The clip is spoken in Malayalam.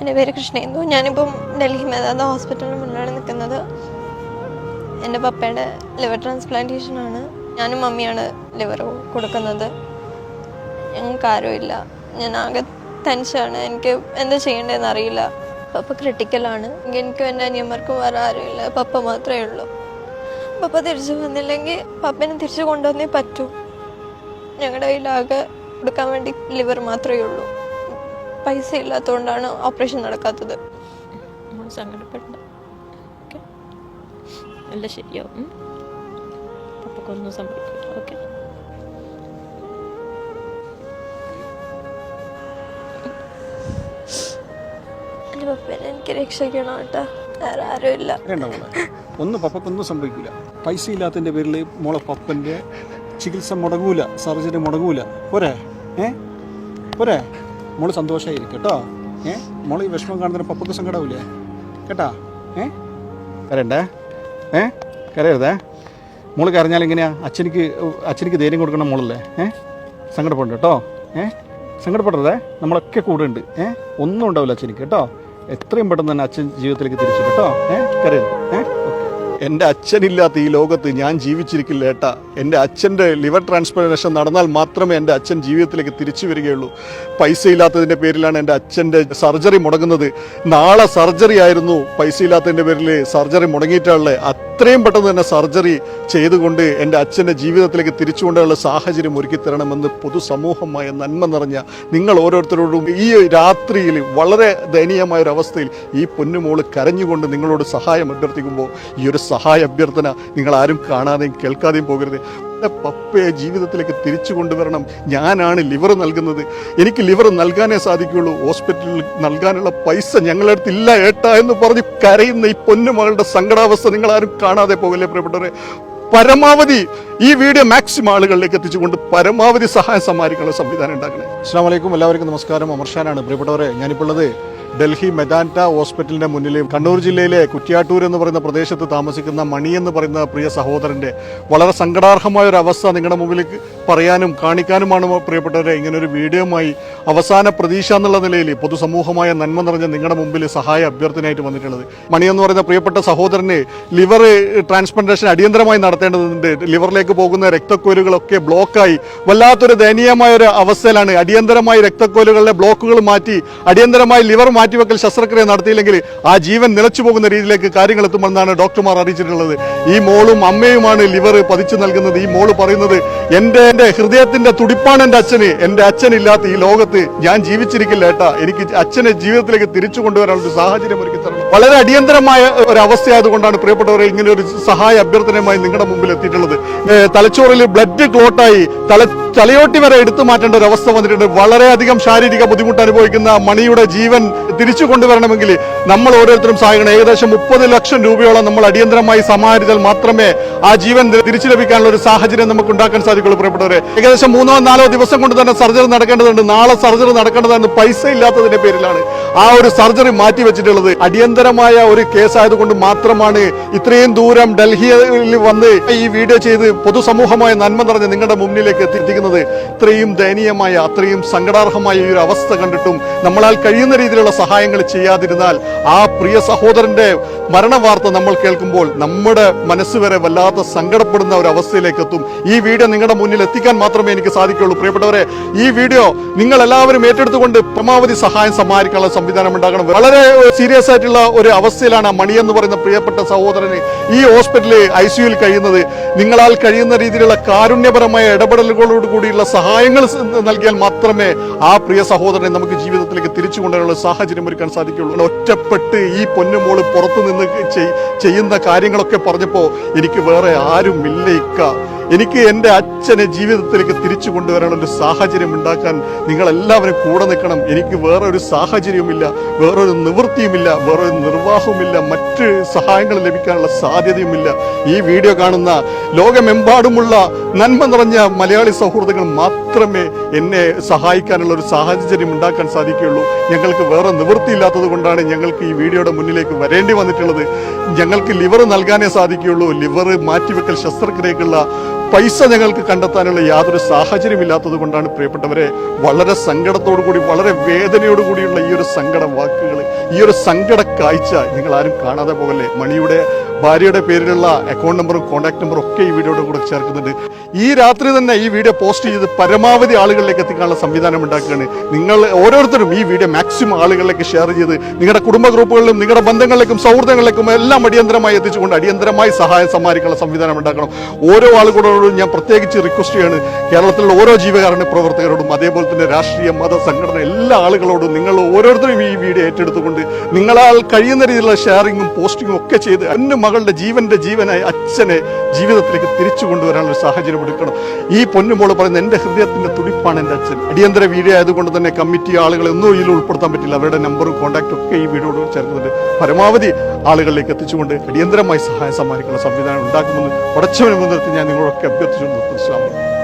എന്റെ പേര് കൃഷ്ണേന്ദു. ഞാനിപ്പം ഡൽഹി മേധാന്ത ഹോസ്പിറ്റലിന് മുന്നിലാണ് നിൽക്കുന്നത്. എന്റെ പപ്പയുടെ ലിവർ ട്രാൻസ്പ്ലാന്റേഷൻ ആണ് ഞാനും മമ്മിയാണ് ലിവർ കൊടുക്കുന്നത്. ഞങ്ങൾക്ക് ആരുമില്ല. ഞാൻ ആകെ ടെൻഷനാണ്. എനിക്ക് എന്താ ചെയ്യേണ്ടതെന്ന് അറിയില്ല. പപ്പ ക്രിട്ടിക്കലാണ്. എനിക്കും എന്റെ അനിയന്മാർക്കും വേറെ ആരുമില്ല. പപ്പ മാത്രമേ ഉള്ളൂ. പപ്പ തിരിച്ചു വന്നില്ലെങ്കിൽ പപ്പനെ തിരിച്ചു കൊണ്ടുവന്നേ പറ്റൂ. ഞങ്ങളുടെ കയ്യിലാകെ കൊടുക്കാൻ വേണ്ടി ലിവർ മാത്രമേ ഉള്ളൂ. പൈസ ഇല്ലാത്തതുകൊണ്ടാണ് ഓപ്പറേഷൻ നടക്കാത്തത്. നമ്മൾ സങ്കടപ്പെടണ്ട. ഓക്കെ. എല്ലാം ശരിയാവും പപ്പക്കൊന്നും സംഭവിക്കില്ല ഓക്കെ. എന്റെ പപ്പനെ എനിക്ക് രക്ഷിക്കണം കേട്ടോ. വേറെ ആരുമില്ല വേണ്ട മോളെ. ഒന്നും പപ്പക്കൊന്നും സംഭവിക്കില്ല പൈസ ഇല്ലാത്തതിന്റെ പേരിൽ മോളെ പപ്പന്റെ ചികിത്സ മുടങ്ങൂല. സർജറി മുടങ്ങൂല. പോരെ? ഏ? പോരെ? മോൾ സന്തോഷമായിരിക്കും കേട്ടോ. ഏ? മോൾ ഈ വിഷമം കാണുന്നതിന് പപ്പക്ക് സങ്കടാവൂലേ കേട്ടാ? ഏ? കരണ്ടേ ഏ? കരയരുതേ. മോൾ കരഞ്ഞാൽ എങ്ങനെയാ? അച്ഛനിക്ക് അച്ഛനിക്ക് ധൈര്യം കൊടുക്കണം മോളല്ലേ? ഏ? സങ്കടപ്പെടണ്ട കേട്ടോ. ഏ? സങ്കടപ്പെടരുതേ. നമ്മളൊക്കെ കൂടെ ഉണ്ട് ഏ? ഒന്നും ഉണ്ടാവില്ല അച്ഛനിക്ക് കേട്ടോ. എത്രയും പെട്ടെന്ന് തന്നെ അച്ഛൻ ജീവിതത്തിലേക്ക് തിരിച്ചു കേട്ടോ. ഏ? കരയരുത്. ഏ? എന്റെ അച്ഛനില്ലാത്ത ഈ ലോകത്ത് ഞാൻ ജീവിച്ചിരിക്കില്ല ഏട്ടാ. എന്റെ അച്ഛന്റെ ലിവർ ട്രാൻസ്പ്ലാന്റേഷൻ നടന്നാൽ മാത്രമേ എന്റെ അച്ഛൻ ജീവിതത്തിലേക്ക് തിരിച്ചു വരികയുള്ളൂ. പൈസ ഇല്ലാത്തതിന്റെ പേരിലാണ് എന്റെ അച്ഛന്റെ സർജറി മുടങ്ങുന്നത്. നാളെ സർജറി ആയിരുന്നു. പൈസ ഇല്ലാത്തതിന്റെ പേരിൽ സർജറി മുടങ്ങിയിട്ടുള്ളത് അത്രയും പെട്ടെന്ന് തന്നെ സർജറി ചെയ്തുകൊണ്ട് എന്റെ അച്ഛന്റെ ജീവിതത്തിലേക്ക് തിരിച്ചു കൊണ്ടുള്ള സാഹചര്യം ഒരുക്കിത്തരണമെന്ന് പൊതുസമൂഹമായ നന്മ നിറഞ്ഞ നിങ്ങൾ ഓരോരുത്തരോടും ഈ രാത്രിയിൽ വളരെ ദയനീയമായ ഒരു അവസ്ഥയിൽ ഈ പൊന്നുമോൾ കരഞ്ഞുകൊണ്ട് നിങ്ങളോട് സഹായം അഭ്യർത്ഥിക്കുമ്പോൾ ഈ ഒരു സഹായ അഭ്യർത്ഥന നിങ്ങൾ ആരും കാണാതെയും കേൾക്കാതെയും പോകരുത്. എന്റെ പപ്പയെ ജീവിതത്തിലേക്ക് തിരിച്ചു കൊണ്ടുവരണം. ഞാനാണ് ലിവർ നൽകുന്നത്. എനിക്ക് ലിവർ നൽകാനേ സാധിക്കുകയുള്ളൂ. ഹോസ്പിറ്റലിൽ നൽകാനുള്ള പൈസ ഞങ്ങളുടെ അടുത്ത് ഇല്ല ഏട്ടാ എന്ന് പറഞ്ഞ് കരയുന്ന ഈ പൊന്നുമകളുടെ സങ്കടാവസ്ഥ നിങ്ങൾ ആരും കാണാതെ പോകല്ലേ പ്രിയപ്പെട്ടവരെ? പരമാവധി ഈ വീഡിയോ മാക്സിമം ആളുകളിലേക്ക് എത്തിച്ചുകൊണ്ട് പരമാവധി സഹായം സമ്മാനിക്കാനുള്ള സംവിധാനം ഉണ്ടാക്കണേ. അസ്സാം വലൈക്കും എല്ലാവർക്കും നമസ്കാരം. അമർഷാനാണ് പ്രിയപ്പെട്ടവരെ. ഞാനിപ്പോൾ ഉള്ളത് ഡൽഹി മെദാന്റ ഹോസ്പിറ്റലിന്റെ മുന്നിൽ കണ്ണൂർ ജില്ലയിലെ കുറ്റ്യാട്ടൂർ എന്ന് പറയുന്ന പ്രദേശത്ത് താമസിക്കുന്ന മണി എന്ന് പറയുന്ന പ്രിയ സഹോദരന്റെ വളരെ സങ്കടാർഹമായ ഒരു അവസ്ഥ നിങ്ങളുടെ മുമ്പിലേക്ക് പറയാനും കാണിക്കാനുമാണ് പ്രിയപ്പെട്ടവരെ ഇങ്ങനെ ഒരു വീഡിയോയുമായി അവസാന പ്രതീക്ഷ എന്നുള്ള നിലയിൽ പൊതുസമൂഹമായ നന്മ നിറഞ്ഞ നിങ്ങളുടെ മുമ്പിൽ സഹായ അഭ്യർത്ഥനയായിട്ട് വന്നിട്ടുള്ളത്. മണി എന്ന് പറയുന്ന പ്രിയപ്പെട്ട സഹോദരന് ലിവർ ട്രാൻസ്പ്ലാന്റേഷൻ അടിയന്തരമായി നടത്തേണ്ടതുണ്ട്. ലിവറിലേക്ക് പോകുന്ന രക്തക്കോലുകളൊക്കെ ബ്ലോക്കായി വല്ലാത്തൊരു ദയനീയമായ ഒരു അവസ്ഥയിലാണ്. അടിയന്തരമായി രക്തക്കോലുകളിലെ ബ്ലോക്കുകൾ മാറ്റി അടിയന്തരമായി ലിവർ മാറ്റിവെക്കൽ ശസ്ത്രക്രിയ നടത്തിയില്ലെങ്കിൽ ആ ജീവൻ നിലച്ചു പോകുന്ന രീതിയിലേക്ക് കാര്യങ്ങൾ എത്തുമെന്നാണ് ഡോക്ടർമാർ അറിയിച്ചിട്ടുള്ളത്. ഈ മോളും അമ്മയുമാണ് ലിവർ പതിച്ചു നൽകുന്നത്. ഈ മോൾ പറയുന്നത് എന്റെ എന്റെ ഹൃദയത്തിന്റെ തുടിപ്പാണ് എന്റെ അച്ഛന്. എന്റെ അച്ഛനില്ലാത്ത ഈ ലോകത്ത് ഞാൻ ജീവിച്ചിരിക്കില്ല ഏട്ടാ. എനിക്ക് അച്ഛനെ ജീവിതത്തിലേക്ക് തിരിച്ചു കൊണ്ടുവരാനുള്ള സാഹചര്യം ഒരുക്കി തരണം. വളരെ അടിയന്തരമായ ഒരു അവസ്ഥയായതുകൊണ്ടാണ് പ്രിയപ്പെട്ടവരെ ഇങ്ങനെ ഒരു സഹായ അഭ്യർത്ഥനയുമായി നിങ്ങളുടെ മുമ്പിൽ എത്തിയിട്ടുള്ളത്. തലച്ചോറിൽ ബ്ലഡ് ക്ലോട്ടായി തല തലയോട്ടി വരെ എടുത്തു മാറ്റേണ്ട ഒരു അവസ്ഥ വന്നിട്ടുണ്ട്. വളരെയധികം ശാരീരിക ബുദ്ധിമുട്ട് അനുഭവിക്കുന്ന മണിയുടെ ജീവൻ തിരിച്ചു കൊണ്ടുവരണമെങ്കിൽ നമ്മൾ ഓരോരുത്തരും സഹായിക്കണം. ഏകദേശം മുപ്പത് ലക്ഷം രൂപയോളം നമ്മൾ അടിയന്തരമായി സമാഹരിച്ചാൽ മാത്രമേ ആ ജീവൻ തിരിച്ചു ലഭിക്കാനുള്ള ഒരു സാഹചര്യം നമുക്ക് ഉണ്ടാക്കാൻ സാധിക്കുള്ളൂ പ്രിയപ്പെട്ടവരെ. ഏകദേശം മൂന്നോ നാലോ ദിവസം കൊണ്ട് തന്നെ സർജറി നടക്കേണ്ടതുണ്ട്. നാളെ സർജറി നടക്കേണ്ടതാണ്. പൈസ ഇല്ലാത്തതിന്റെ പേരിലാണ് ആ ഒരു സർജറി മാറ്റി വെച്ചിട്ടുള്ളത്. അടിയന്തരമായ ഒരു കേസ് ആയതുകൊണ്ട് മാത്രമാണ് ഇത്രയും ദൂരം ഡൽഹിയിൽ വന്ന് ഈ വീഡിയോ ചെയ്ത് പൊതുസമൂഹമായ നന്മ നിറഞ്ഞ് നിങ്ങളുടെ മുന്നിലേക്ക് എത്തിക്കുന്നത്. ഇത്രയും ദയനീയമായ അത്രയും സങ്കടാർഹമായ ഒരു അവസ്ഥ കണ്ടിട്ടും നമ്മളാൽ കഴിയുന്ന രീതിയിലുള്ള സഹായങ്ങൾ ചെയ്യാതിരുന്നാൽ ആ പ്രിയ സഹോദരന്റെ മരണവാർത്ത നമ്മൾ കേൾക്കുമ്പോൾ നമ്മുടെ മനസ്സ് വരെ വല്ലാത്ത സങ്കടപ്പെടുന്ന ഒരു അവസ്ഥയിലേക്ക് എത്തും ഈ വീഡിയോ നിങ്ങളുടെ മുന്നിൽ എത്തിക്കാൻ മാത്രമേ എനിക്ക് സാധിക്കുള്ളൂ പ്രിയപ്പെട്ടവരെ ഈ വീഡിയോ നിങ്ങൾ എല്ലാവരും ഏറ്റെടുത്തുകൊണ്ട് പരമാവധി സഹായം സമ്മാനിക്കാനുള്ള സംവിധാനം ഉണ്ടാകണം. വളരെ സീരിയസ് ആയിട്ടുള്ള ഒരു അവസ്ഥയിലാണ് മണി എന്ന് പറയുന്ന പ്രിയപ്പെട്ട സഹോദരന് ഈ ഹോസ്പിറ്റലിൽ ഐ സിയുയിൽ കഴിയുന്നത്. നിങ്ങളാൽ കഴിയുന്ന രീതിയിലുള്ള കാരുണ്യപരമായ ഇടപെടലുകളോട് കൂടിയുള്ള സഹായങ്ങൾ നൽകിയാൽ മാത്രമേ ആ പ്രിയ സഹോദരനെ നമുക്ക് ജീവിതത്തിലേക്ക് തിരിച്ചു കൊണ്ടുവരാനുള്ള സാഹചര്യം ഒരുക്കാൻ സാധിക്കുള്ളൂ ഒറ്റപ്പെട്ട് ഈ പൊന്നുമോൾ പുറത്തു നിന്ന് ചെയ്യുന്ന കാര്യങ്ങളൊക്കെ പറഞ്ഞപ്പോൾ എനിക്ക് വേറെ ആരും ഇല്ല എനിക്ക് എന്റെ അച്ഛനെ ജീവിതത്തിലേക്ക് തിരിച്ചു കൊണ്ടുവരാനുള്ള ഒരു സാഹചര്യം ഉണ്ടാക്കാൻ നിങ്ങൾ എല്ലാവരും കൂടെ നിൽക്കണം. എനിക്ക് വേറെ ഒരു സാഹചര്യവുമില്ല വേറൊരു നിവൃത്തിയുമില്ല വേറൊരു നിർവാഹവുമില്ല മറ്റ് സഹായങ്ങൾ ലഭിക്കാനുള്ള സാധ്യതയുമില്ല. ഈ വീഡിയോ കാണുന്ന ലോകമെമ്പാടുമുള്ള നന്മ നിറഞ്ഞ മലയാളി സൗഹൃദങ്ങൾ മാത്രമേ എന്നെ സഹായിക്കാനുള്ള ഒരു സാഹചര്യം ഉണ്ടാക്കാൻ സാധിക്കുകയുള്ളൂ. ഞങ്ങൾക്ക് വേറെ നിവൃത്തിയില്ലാത്തത് കൊണ്ടാണ് ഞങ്ങൾക്ക് ഈ വീഡിയോയുടെ മുന്നിലേക്ക് വരേണ്ടി വന്നിട്ടുള്ളത്. ഞങ്ങൾക്ക് ലിവർ നൽകാനേ സാധിക്കുകയുള്ളൂ. ലിവർ മാറ്റിവെക്കൽ ശസ്ത്രക്രിയക്കുള്ള പൈസ ഞങ്ങൾക്ക് കണ്ടെത്താനുള്ള യാതൊരു സാഹചര്യമില്ലാത്തത് കൊണ്ടാണ് പ്രിയപ്പെട്ടവരെ വളരെ സങ്കടത്തോടു കൂടി വളരെ വേദനയോടു കൂടിയുള്ള ഈ ഒരു സങ്കട വാക്കുകൾ ഈ ഒരു സങ്കട കാഴ്ച നിങ്ങൾ ആരും കാണാതെ പോകല്ലേ? മണിയുടെ ഭാര്യയുടെ പേരിലുള്ള അക്കൗണ്ട് നമ്പറും കോൺടാക്ട് നമ്പറും ഒക്കെ ഈ വീഡിയോയുടെ കൂടെ ചേർക്കുന്നുണ്ട്. ഈ രാത്രി തന്നെ ഈ വീഡിയോ പോസ്റ്റ് ചെയ്ത് പരമാവധി ആളുകളിലേക്ക് എത്തിക്കാനുള്ള സംവിധാനം ഉണ്ടാക്കുകയാണ്. നിങ്ങൾ ഓരോരുത്തരും ഈ വീഡിയോ മാക്സിമം ആളുകളിലേക്ക് ഷെയർ ചെയ്ത് നിങ്ങളുടെ കുടുംബ ഗ്രൂപ്പുകളിലും നിങ്ങളുടെ ബന്ധങ്ങളിലേക്കും സൗഹൃദങ്ങളിലേക്കും എല്ലാം അടിയന്തരമായി എത്തിച്ചുകൊണ്ട് അടിയന്തരമായി സഹായം സമ്മാനിക്കാനുള്ള സംവിധാനം ഉണ്ടാക്കണം. ഓരോ ആളുകളോടും ഞാൻ പ്രത്യേകിച്ച് റിക്വസ്റ്റ് ചെയ്യാണ്. കേരളത്തിലുള്ള ഓരോ ജീവകാരുണ്യ പ്രവർത്തകരോടും അതേപോലെ തന്നെ രാഷ്ട്രീയ മത സംഘടന എല്ലാ ആളുകളോടും നിങ്ങൾ ഓരോരുത്തരും ഈ വീഡിയോ ഏറ്റെടുത്തുകൊണ്ട് നിങ്ങളാൽ കഴിയുന്ന രീതിയിലുള്ള ഷെയറിങ്ങും പോസ്റ്റിങ്ങും ഒക്കെ ചെയ്ത് എന്റെ മകളുടെ ജീവന്റെ ജീവനായി അച്ഛനെ ജീവിതത്തിലേക്ക് തിരിച്ചു കൊണ്ടുവരാനുള്ള സാഹചര്യം എടുക്കണം. ഈ പൊന്നുമോൾ പറയുന്ന എന്റെ ഹൃദയത്തിന്റെ തുടിപ്പാണ് എന്റെ അച്ഛൻ. അടിയന്തര വീഡിയോ ആയതുകൊണ്ട് തന്നെ കമ്മിറ്റി ആളുകളെ ഒന്നും ഇതിൽ ഉൾപ്പെടുത്താൻ പറ്റില്ല. അവരുടെ നമ്പറും കോൺടാക്റ്റും ഒക്കെ ഈ വീഡിയോട് ചേർക്കുന്നുണ്ട്. പരമാവധി ആളുകളിലേക്ക് എത്തിച്ചുകൊണ്ട് അടിയന്തരമായി സഹായം സമ്മാനിക്കുന്ന സംവിധാനം ഉണ്ടാക്കുമെന്ന് ഉടച്ചവനെ മുൻനിർത്തി ഞാൻ നിങ്ങളൊക്കെ അഭ്യർത്ഥിച്ചു നിർത്തുന്നു.